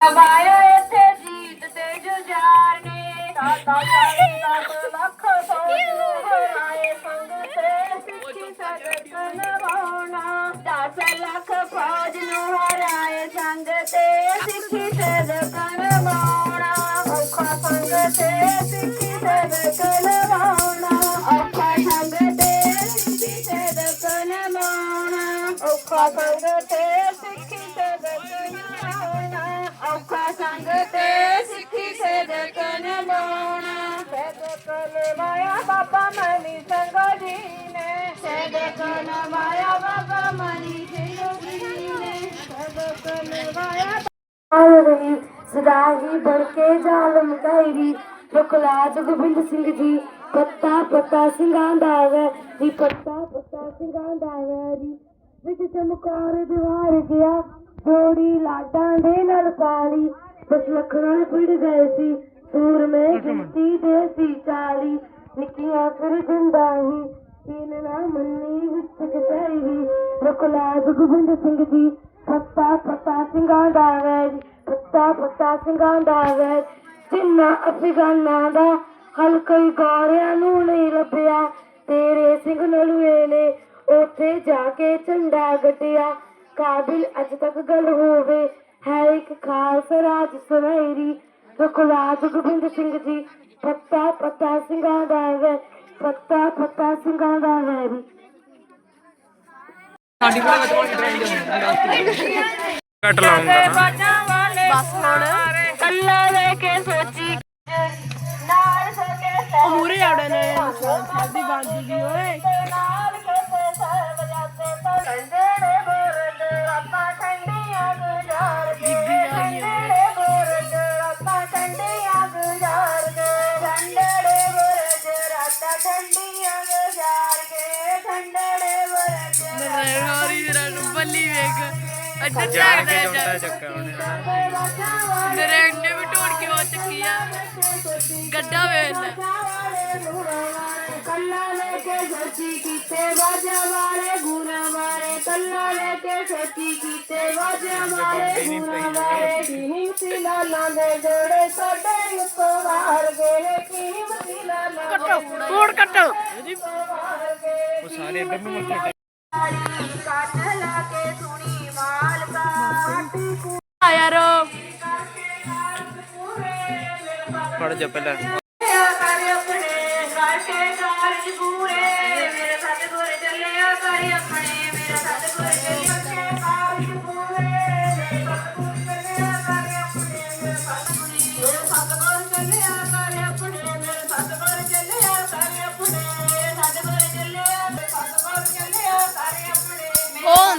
ਲਵਾਇਆ ਇੱਥੇ ਜੀਤ ਤੇ ਜੁਝਾਰ ਨੇ। ਸਾਡਾ ਸਾਰੀ ਲੱਖ ਫੌਜ ਨੂੰ ਹਰਾਏ ਸੰਗ ਤੇ ਸਿੱਖੀ ਸਦਕ ਨਵਾਉਣਾ ਦਸ ਲੱਖ ਫੌਜ ਨੂੰ ਹਰਾਏ ਸੰਗ ਤੇ ਸਿੱਖੀ ਸਦਕ ਨਵਾਉਣਾ ਔਖਾ ਸੰਗ ਤੇ ਸਿੱਖੀ ਸਦਕ ਨਵਾਉਣਾ ਔਖਾ ਸੰਗ ਤੇ ਸਿੱਖੀ ਸਦਕ ਨਵਾਉਣਾ ਔਖਾ ਸੰਗ ਤੇ ਸਿੱਖੀ ਔਖਾ ਸੰਗ ਤੇ ਸਿੱਖੀ ਸਦਕ ਨਵਾਉਣਾ ਸਦਕ ਲਵਾਇਆ ਬਾਬਾ ਮਨੀ ਸਿੰਘ ਜੀ ਨੇ ਸਦਕ ਲਵਾਇਆ ਬਾਬਾ ਮਨੀ ਸਿੰਘ ਜੀ ਨੇ ਸਦਕ ਲਵਾਇਆ ਆ ਰਹੀ ਸਦਾ ਹੀ ਬਣ ਕੇ ਜ਼ਾਲਮ ਕਾਇਰੀ ਰੁਕਲਾਜ ਗੋਬਿੰਦ ਸਿੰਘ ਜੀ ਪੱਤਾ ਪੱਤਾ ਸਿੰਘਾਂ ਦਾ ਵੈ ਜੀ ਪੱਤਾ ਪੱਤਾ ਸਿੰਘਾਂ ਦਾ ਵੈ ਜੀ ਵਿੱਚ ਚਮਕਾਰ ਦੀਵਾਰ ਗਿਆ ਜੋੜੀ ਲਾਡਾਂ ਦੇ ਨਾਲ ਕਾਲੀ। ਬਸ ਲਖਣਾ ਪਿੜ ਗਏ ਸੀ। ਸੂਰਮੇ ਗਿਣਤੀ ਦੇ ਸੀ ਚਾਲੀ। ਨਿੱਕੀਆਂ ਫਿਰ ਜਿੰਦਾ ਹੀ। ਤੀਨ ਨਾ ਮੰਨੀ ਵਿੱਚ ਕਚਹਿਰੀ ਰੁਕਲਾਜ ਗੋਬਿੰਦ ਸਿੰਘ ਜੀ ਪੱਤਾ ਪੱਤਾ ਸਿੰਘਾਂ ਦਾ ਵੈਜ ਪੱਤਾ ਪੱਤਾ ਸਿੰਘਾਂ ਦਾ ਵੈਜ ਜਿੰਨਾ ਅਫਗਾਨਾਂ ਦਾ ਹਲ ਕੋਈ ਗੋਰਿਆਂ ਨੂੰ ਨਹੀਂ ਲੱਭਿਆ। ਤੇਰੇ ਸਿੰਘ ਨਲੂਏ ਨੇ ਉੱਥੇ ਜਾ ਕੇ ਝੰਡਾ ਗੱਡਿਆ ਕਾਬਿਲ ਅੱਜ ਤੱਕ ਗੱਲ ਹੋਵੇ ਹੈ ਇੱਕ ਖਾਸ ਰਾਜ ਸੁਨਹਿਰੀ। ਰਖਲਾਜ ਗੋਬਿੰਦ ਸਿੰਘ ਜੀ ਪੱਤਾ ਪੱਤਾ ਸਿੰਘਾਂ ਦਾ ਵੈ ਪੱਤਾ ਪੱਤਾ ਸਿੰਘਾਂ ਦਾ ਵੈ ਵੀ। ਸਾਡੀ ਕੋਲ ਵਿੱਚ ਕੋਈ ਟ੍ਰੈਂਡ ਹੁੰਦਾ ਕੱਟ ਲਾਉਂਗਾ ਬਸ ਹੁਣ। ਕੱਲਾ ਬੋਰਡ ਹਾਰੀ ਜਰਾ ਨੂੰ ਬੱਲੀ ਵੇਖ ਅੱਡਾ ਜਾਣ ਚੱਕਦਾ ਕੇ ਜੁੰਟਾ ਚੱਕਾ ਉਹਨੇ ਹਨਾ। ਮੇਰੇ ਅੰਡੇ ਵੀ ਢੋੜ ਕੇ ਉਹ ਚੱਕੀ ਆ ਗੱਡਾ ਵੇਖ ਲੈ ਕੱਲਾ ਲੈ ਕੇ ਸੱਚੀ ਕੀਤੇ ਵਾਜਾ ਵਾਲੇ ਗੁਣਾ ਵਾਲੇ ਕੱਲਾ ਲੈ ਕੇ ਸੱਚੀ ਕੀਤੇ ਵਾਜਾ ਵਾਲੇ ਗੁਣਾ ਵਾਲੇ ਕੀਮਤੀ ਲਾਲਾਂ ਦੇ ਜੋੜੇ ਸਾਡੇ ਉੱਤੋਂ ਵਾਰ ਗਏ ਕੀਮਤੀ ਲਾਲਾਂ ਕੱਟੋ ਕੋੜ ਕੱਟੋ ਉਹ ਸਾਰੇ ਇੱਧਰ ਨੂੰ ਮੱਥੇ ਟੇਕ ਕੱਟ ਲਾ ਜਾ ਪਹਿਲਾਂ। ਆਪਣੇ ਕਾਸ਼ੇ ਕਾਰਜ ਪੂਰੇ ਮੇਰੇ ਸਤਿਗੁਰ ਚੱਲਿਆ ਕਰ ਆਪਣੇ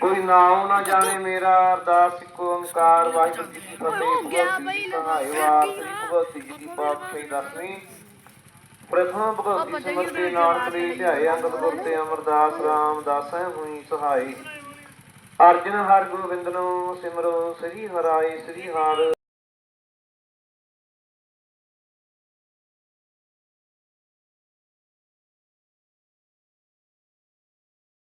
ਕਾ ਕਾ ਕੀ ਕੋਈ ਨਾਮ ਨਾ ਜਾਣੇ ਮੇਰਾ ਅਰਦਾਸ ਇੱਕੋ ਓੰਕਾਰ ਵਾਹਿਗੁਰੂ ਜੀ ਕੀ ਫਤਿਹ ਭਗਵਤੀ ਜੀ ਸਹਾਇ ਵਾਸਰੀ ਭਗਵਤੀ ਜੀ ਦੀ ਪਾਤਸ਼ਾਹੀ ਦਸਵੀਂ ਪ੍ਰਥਮ ਭਗਵਤੀ ਸਿਮਰਤੇ ਨਾਨਕ ਦੇ ਧਿਆਏ ਅੰਗਦ ਗੁਰ ਤੇ ਅਮਰਦਾਸ ਰਾਮ ਦਾਸੈ ਹੋਈ ਸਹਾਈ। ਅਰਜਨ ਹਰ ਗੋਬਿੰਦ ਨੂੰ ਸਿਮਰੋ ਸ੍ਰੀ ਹਰਾਏ ਸ੍ਰੀ ਹਰਿ